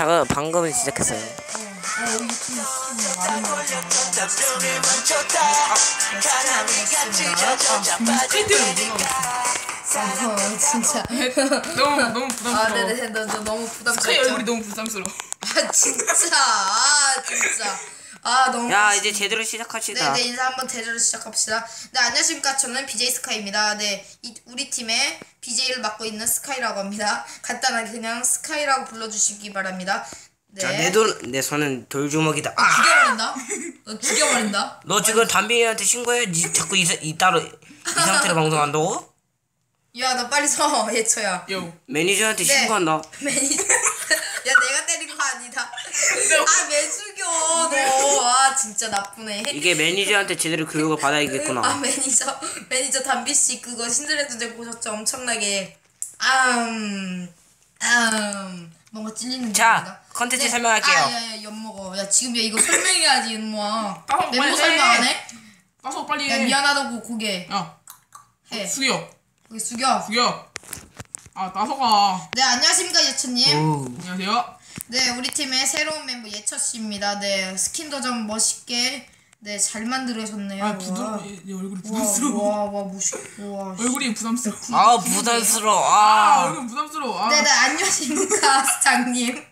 방금 방금 시작했어요. 아, 진짜. 너무 너무 부담스러워. 아, 네네, 너, 너 너무 부담스럽죠? 얼굴이 너무 부담스러워. 아, 진짜. 아, 진짜. 아, 너무. 야 이제 제대로 시작합시다. 네, 네, 인사 한번 제대로 시작합시다. 네, 안녕하십니까. 저는 BJ 스카이입니다. 네, 이, 우리 팀의 BJ를 맡고 있는 스카이라고 합니다. 간단하게 그냥 스카이라고 불러주시기 바랍니다. 네. 자내돌내 손은 돌주먹이다. 아! 죽여버린다. 너 죽여버린다. 너 지금 담비한테 신고해? 니 자꾸 이, 사- 이 따로 이 상태로 방송한다고? 야, 너 빨리 서, 예초야. 요. 매니저한테 네. 신고한다. 매니저. 야, 내가 때린 거 아니다. 아, 왜죽 여, 너. 아, 진짜 나쁘네. 이게 매니저한테 제대로 교육을 아, 받아야겠구나. 매니저. 매니저 담비씨 그거 전쟁 보셨죠? 엄청나게. 음. 음. 뭔가 찔리는 자. 컨텐츠 네. 설명할게요. 아, 야, 야, 엿 먹어. 야, 지금 야, 이거 설명해야지, 이놈아. 따서 멤버 빨리 설명 안 해. 해? 따서 빨리 야, 해. 미안하다고 고개 야, 해. 숙여, 고개 숙여. 숙여. 아, 따서가. 네, 안녕하십니까. 오. 안녕하세요. 네, 우리 팀의 새로운 멤버 예처 씨입니다. 네, 스킨도 좀 멋있게 네, 잘 만들어졌네요. 아, 부드러워. 와. 얘, 얘 얼굴이 와, 부담스러워. 와, 와, 무시, 와. 씨. 얼굴이 부담스러워. 아 부담스러워. 아, 아 얼굴 부담스러워. 아, 네, 네, 안녕하십니까, 스장님.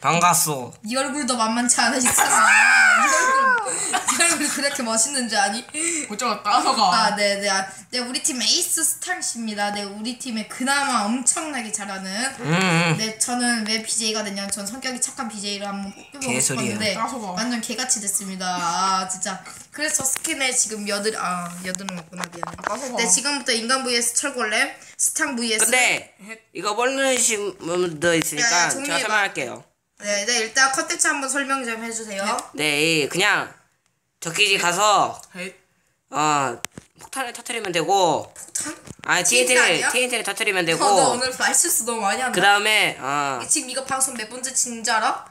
반갑소. 네 얼굴도 만만치 않으시잖아. 네 얼굴 그렇게 멋있는 줄 아니? 고짜가 따서가. 아, 네, 네. 아, 네, 우리 팀 에이스 스탕씨입니다. 네, 우리 팀에 그나마 엄청나게 잘하는. 음, 음. 네, 저는 왜 BJ가 됐냐면 전 성격이 착한 BJ를 한번 뽑혀보고 개소리야. 싶었는데 따서가. 완전 개같이 됐습니다. 아, 진짜. 그래서 스킨에 지금 여드 아, 여드는 없구나 미안해. 따서가. 네, 지금부터 인간 vs 철골렘, 스탕 vs 근데 이거 모르신 분도 야, 있으니까 야, 제가. 설명할게요. 네, 네, 일단 컨텐츠 한번 설명 좀 해주세요. 네, 그냥 적기지 가서 헤이. 어 폭탄을 터트리면 되고 폭탄? 아 TNT TNT를? TNT를 터트리면 어, 너 되고 오늘 말실수 너무 많이 한다. 그 다음에 어 지금 이거 방송 몇 번째 치는 줄 알아?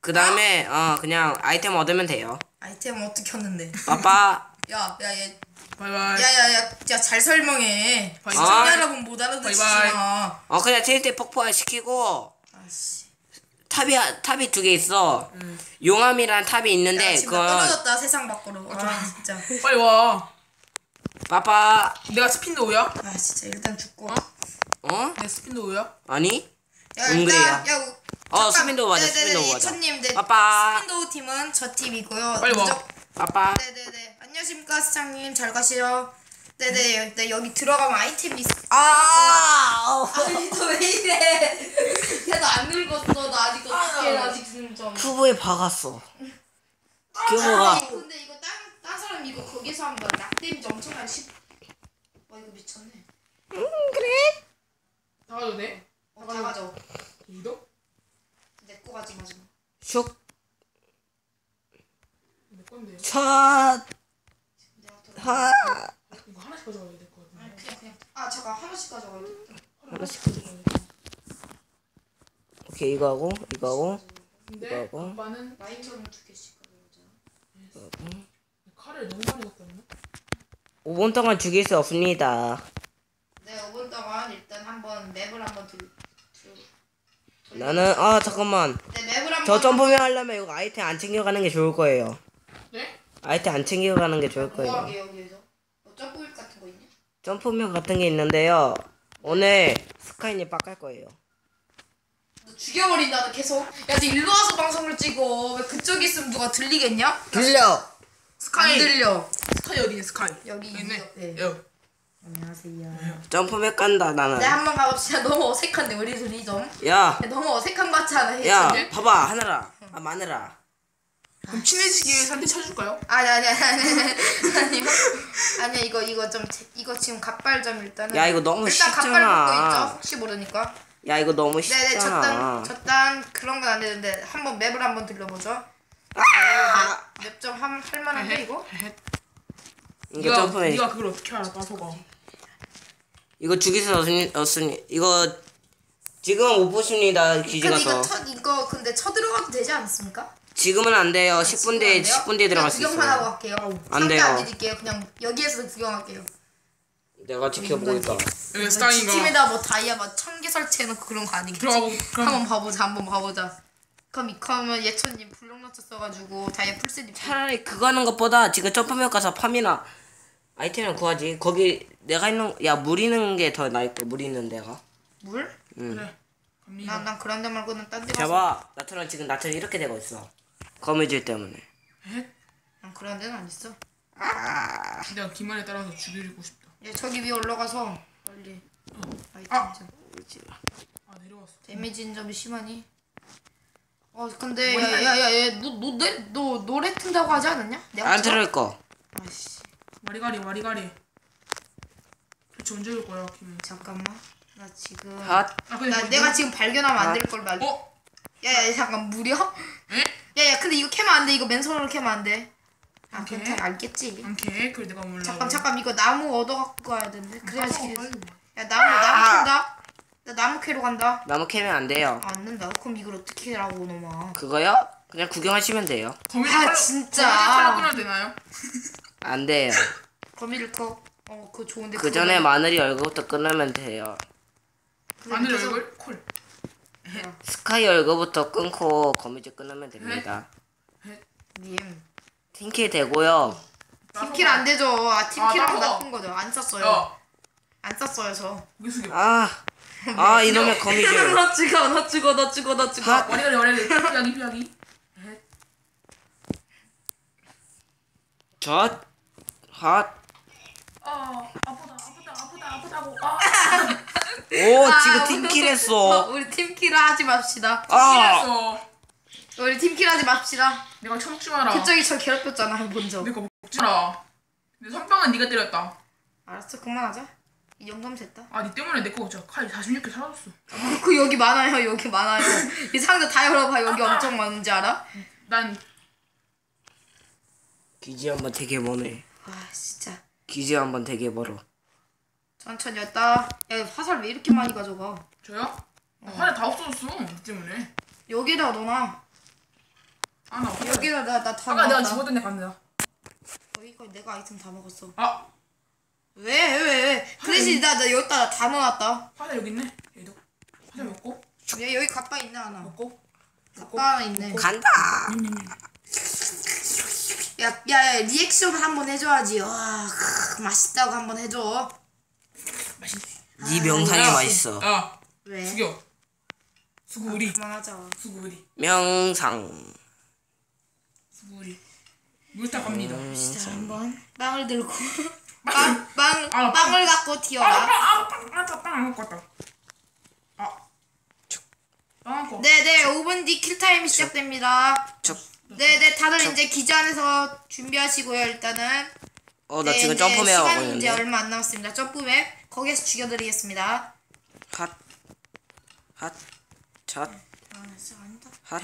그 다음에 어 그냥 아이템 얻으면 돼요. 아이템 어떻게 켰는데? 빠빠. 야, 야, 얘, 바이바이. 야, 야, 야, 야, 잘 설명해. 바이바이. 시청자 여러분 못 알아듣시잖아. 어 그냥 TNT 폭포화 시키고 아씨. 탑이 탑이 두 개 있어. 용암이란 탑이 있는데 야, 지금 나 그건 떨어졌다 세상 밖으로. 아, 진짜. 빨리 와. 빠빠. 내가 스핀도 우야? 아, 진짜 일단 죽고. 어? 내가 스핀도 우야? 아니? 야, 웅그레야. 일단 야, 우- 어, 잠깐. 스핀도우 맞아, 스핀도우 맞아. 예천님, 네. 빠빠. 스핀도우 팀은 저 팀이고요. 빨리 와. 빠빠. 네네네. 안녕하십니까, 시장님. 잘 가시죠. 네네. 네, 여기 들어가면 아이템이 있어. 아! 아니, 너왜 이래? 야, 너안 늙었어. 너 아직 어떻게 아직 좀. 큐브에 박았어. 아니, 큐브가 근데 이거 딴, 딴 사람 이거 거기서 한 거야. 락 데미지 엄청나게 십. 와, 이거 미쳤네. 나가도 돼? 어, 다 가져. 이도? 내거 가지 마지 마. 슉. 내 건데. 첫. 내가 더. 하. 이거 하나씩 가져가야 될 거 같은데. 아니, 그냥, 잠깐. 하나씩 가져가야 돼. 하나씩. 오케이 이거 하고 이거 하고 근데 이거하고. 아빠는 라이터는 두 개씩 가져가자. 칼을 너무 많이 갖다 놨나? 5분 동안 죽일 수 없습니다. 네, 5분 동안 일단 한번 맵을 한번 들. 들- 나는 아 잠깐만 네, 맵을 한번. 저 점프명 하려면 이거 아이템 안 챙겨가는 게 좋을 거예요. 네? 아이템 안 챙겨가는 게 좋을 거예요. 뭐하게 여기에서? 뭐 점프일 같은 거 있냐? 점프명 같은 게 있는데요. 오늘 스카이님 빡갈 거예요. 너 죽여버린다 너 계속. 야, 너 일로 와서 방송을 찍어. 왜 그쪽에 있으면 누가 들리겠냐? 들려. 스카이. 안 들려. 스카이 어디냐 스카이? 여기 있네. 옆에. 여. 안녕하세요. 점프명 깐다 나는. 네, 한번 가봅시다. 너무 어색한데 우리 둘이 좀. 야, 야, 너무 어색한 것 같지 않아? 야? 봐봐 하늘아, 아 마늘아. 그럼 친해지기 위해 한테 쳐줄까요? 아니 아니 아니 아니 아니 아니 이거 이거 좀 제- 이거 지금 갑발 좀 일단은 야, 이거 너무 일단 쉽잖아. 먹고 있죠 혹시 모르니까 야 이거 너무 네네 쉽잖아. 저딴 저딴 그런 건 안 되는데 한번 맵을 한번 들려보죠 아! 맵좀 할만한데 이거 이거 네가 점프해. 네가 그걸 어떻게 알아 따서가? 이거 수 없으니, 없으니 이거 지금 못 보십니다 기지 근데 이거 가서. 첫 이거 근데 쳐 들어가도 되지 않습니까? 지금은 안 돼요. 10분 뒤에 안 돼요? 10분 뒤에 들어갈 수 그냥 구경만 하고 있어요. 갈게요 안 돼요. 안 드릴게요 그냥 여기에서 구경할게요 내가 지켜보고 있다. 여기 지 스타인가? 팀에다 뭐 다이아 막 천 개 설치해놓고 그런 거 아니겠지? 들어가고 한번 봐보자 한번 봐보자 그럼 이카면 예천님 블록너트 써가지고 다이아 풀셋 입고 차라리 그거 하는 것보다 지금 점프맵 가서 팜이나 아이템을 구하지. 거기 내가 있는 야물 있는 게 더 나을 거물 있는 데가. 물? 그래. 갑니다. 난, 난 그런 데 말고는 딴데 가서 봐봐 나처럼 지금 나처럼 이렇게 되고 있어. 거미줄 때문에. 헷. 난 그런 데는 안 있어 내가 기만에 따라서 죽이고 싶다. 야 저기 위에 올라가서 빨리 아이템 아. 좀아 내려왔어. 데미지 점이 심하니? 어 근데 야야야너너너 너 노래 튼다고 하지 않았냐? 내가 안 들어? 들을 거. 아씨 와리가리 와리가리. 그렇지 언제 올 거야 김이? 잠깐만 나 지금 핫. 아나 뭐- 내가 지금 발견하면 안 아. 될걸 말. 어? 야야 잠깐 무려? 에? 야야 근데 이거 캐면 안 돼. 이거 맨손으로 캐면 안 돼. 아 오케이. 괜찮아 알겠지. 안케 그걸 내가 몰라. 잠깐 잠깐 이거 나무 얻어 갖고 가야 되는데 그래야지. 그래야지. 와. 야 나무 나무 캔다. 나 나무 캐러 간다. 나무 캐면 안 돼요. 아, 안 된다. 그럼 이걸 어떻게 해라고 놈아. 그거요? 그냥 구경하시면 돼요. 거미줄 아, 칼로- 진짜. 거미줄 칼로 끊어도 되나요? 안 돼요. 거미줄 거. 어 그거 좋은데. 그 전에 마늘이 얼굴부터 끊으면 돼요. 마늘 얼굴 콜. 스카이 얼굴부터 끊고 거미줄 끊으면 됩니다. 님. 팀킬 되고요. 팀킬 안 되죠. 아 팀킬은 아, 나도. 나쁜 거죠. 안 썼어요. 야 안 썼어요 저. 아, 아 이놈의 거미줄. 나 죽어 나 죽어 나 죽어 나 죽어. 핫. 와리가리 와리가리 피하기 피하기. 젖, 핫. 아 아프다 아프다 아프다 아프다고. 아. 오 아, 지금 팀킬 어, 했어. 우리 팀킬 하지 맙시다. 아, 이랬어. 우리 팀킬 하지 맙시다. 내가 처먹지 마라. 그쪽이 저 괴롭혔잖아 먼저. 내거 먹지 마라. 내 선빵은 네가 때렸다. 알았어 그만하자. 이 정도면 됐다. 아, 니 때문에 내거 진짜 칼 46개 사라졌어. 그 여기 많아요 여기 많아요. 이 상자 다 열어봐 여기 엄청 많은지 알아? 난 기지 한번 되게 머네. 아 진짜. 기지 한번 되게 멀어. 천천히 왔다. 야 화살 왜 이렇게 많이 가져가? 저요? 나 화내 다 없어졌어. 니 때문에. 여기다 넣어놔. 아, 나. 여기다 나 나다 아까 내가 넣었다. 죽었던 데 갑니다. 여기까지 내가 아이템 다 먹었어. 아, 왜 왜 왜? 그 대신 나나 여기다 다 넣어놨다. 화내 여기 있네. 얘도. 화내 먹고 얘 여기 가빠 있네 하나. 먹고. 가빠 하나 있네. 간다. 야, 야, 야, 리액션 한번 해줘야지. 와, 크, 맛있다고 한번 해줘. 맛있네. 네 명상이 야. 맛있어. 야, 왜? 죽여. 수구리. 그만하자. 수구리. 명상. 수구리. 물타 갑니다. 자, 한번 빵을 들고 빵, 빵, 아, 빵을 갖고 아, 튀어라. 빵, 아, 빵, 아, 빵, 빵 안 먹고 왔다. 아, 빵 먹고. 네네, 5분 뒤 킬타임이 시작됩니다. 저, 네네, 다들 이제 기자 안에서 준비하시고요, 일단은. 어, 나 네, 지금 점프맨 하고 시간이 이제 있는데. 얼마 안 남았습니다. 점프맨. 거기에서 죽여드리겠습니다. 핫, 핫, 젖, 아. 핫,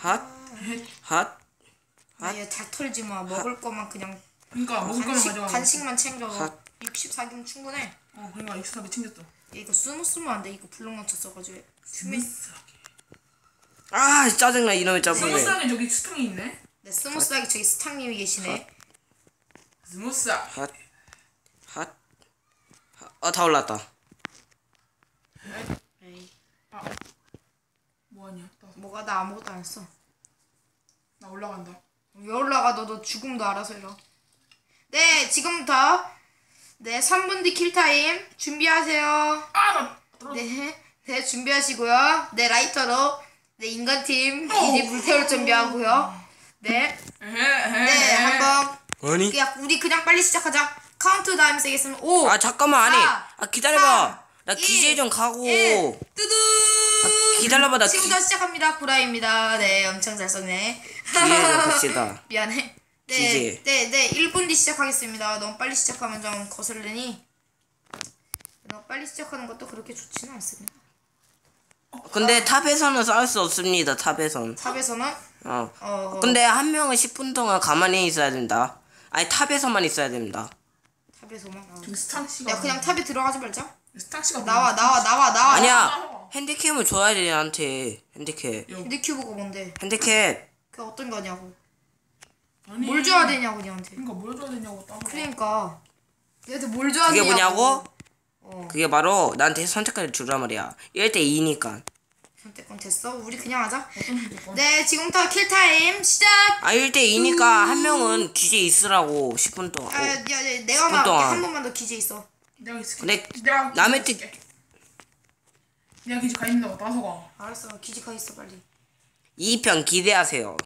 핫, 헷. 핫. 아, 얘다 털지 마. 먹을 거만 그냥 그러니까 먹을 거만 가져가. 간식만 챙겨. 핫. 64개면 충분해. 어, 그러니까 익숙하게 챙겼어. 야, 이거 스무 쓰면 안 돼. 이거 블록 맞췄어가지고. 스미, 스무스하게. 아, 짜증나 이놈의 점프맨. 스무스하게 저기 스탕이 있네. 네, 스무스하게 저기 스탕님이 계시네. 스무스. 핫, 핫, 핫. 어, 다 올랐다. 에이, 뭐하냐? 나, 뭐가 나 아무것도 안 했어. 나 올라간다. 왜 올라가? 너도 죽음도 알아서 해라. 네, 지금부터 네 3분 뒤 킬타임 준비하세요. 아, 나 떨어져. 네, 네 준비하시고요. 네 라이터로 네 인간팀 이제 불태울 준비하고요. 네, 네 에헤. 한번 아니? 그냥 우리 그냥 빨리 시작하자. 카운트 다음 세겠으면 5. 아, 잠깐만, 아니. 사, 아, 기다려봐. 나 일, 기재 좀 가고. 예, 뚜두. 아, 기다려봐, 나 기, 지금부터 시작합니다. 구라입니다. 네, 엄청 잘 썼네. 봅시다. 미안해. 네. 네, 네, 1분 뒤 시작하겠습니다. 너무 빨리 시작하면 좀 거슬리니. 너무 빨리 시작하는 것도 그렇게 좋지는 않습니다. 근데 탑에서는 싸울 수 없습니다, 탑에선. 탑에서는 어. 어, 근데 한 명은 10분 동안 가만히 있어야 된다. 아니, 탑에서만 있어야 됩니다. 탑에서만. 어. 스탕 씨가. 야, 그냥 탑에 들어가지 말자. 스탕 씨가. 나와, 나와, 나와, 나와. 아니야! 핸디캡을 줘야 돼, 나한테. 핸디캡. 핸드큐브가 뭔데? 핸디캡. 그게 어떤 거냐고. 아니. 뭘 줘야 되냐고, 니한테. 그러니까 뭘 줘야 되냐고 따로. 그러니까. 얘한테 뭘 줘야 그게 되냐고. 뭐냐고? 어. 그게 바로 나한테 선택할 주란 말이야. 1대 2니까. 선택권 됐어? 우리 그냥 하자. 네, 지금부터 킬타임 시작! 아 1대2니까 한 명은 기재 있으라고 10분 동안 아, 어. 야, 야, 내가 10분 말할게. 동안. 한 번만 더 기재 있어. 내가 있을게. 근데 내가 남의 있을게. 내가 기지 가 있는다고 나서 가. 알았어, 기지 가 있어 빨리. 2편 기대하세요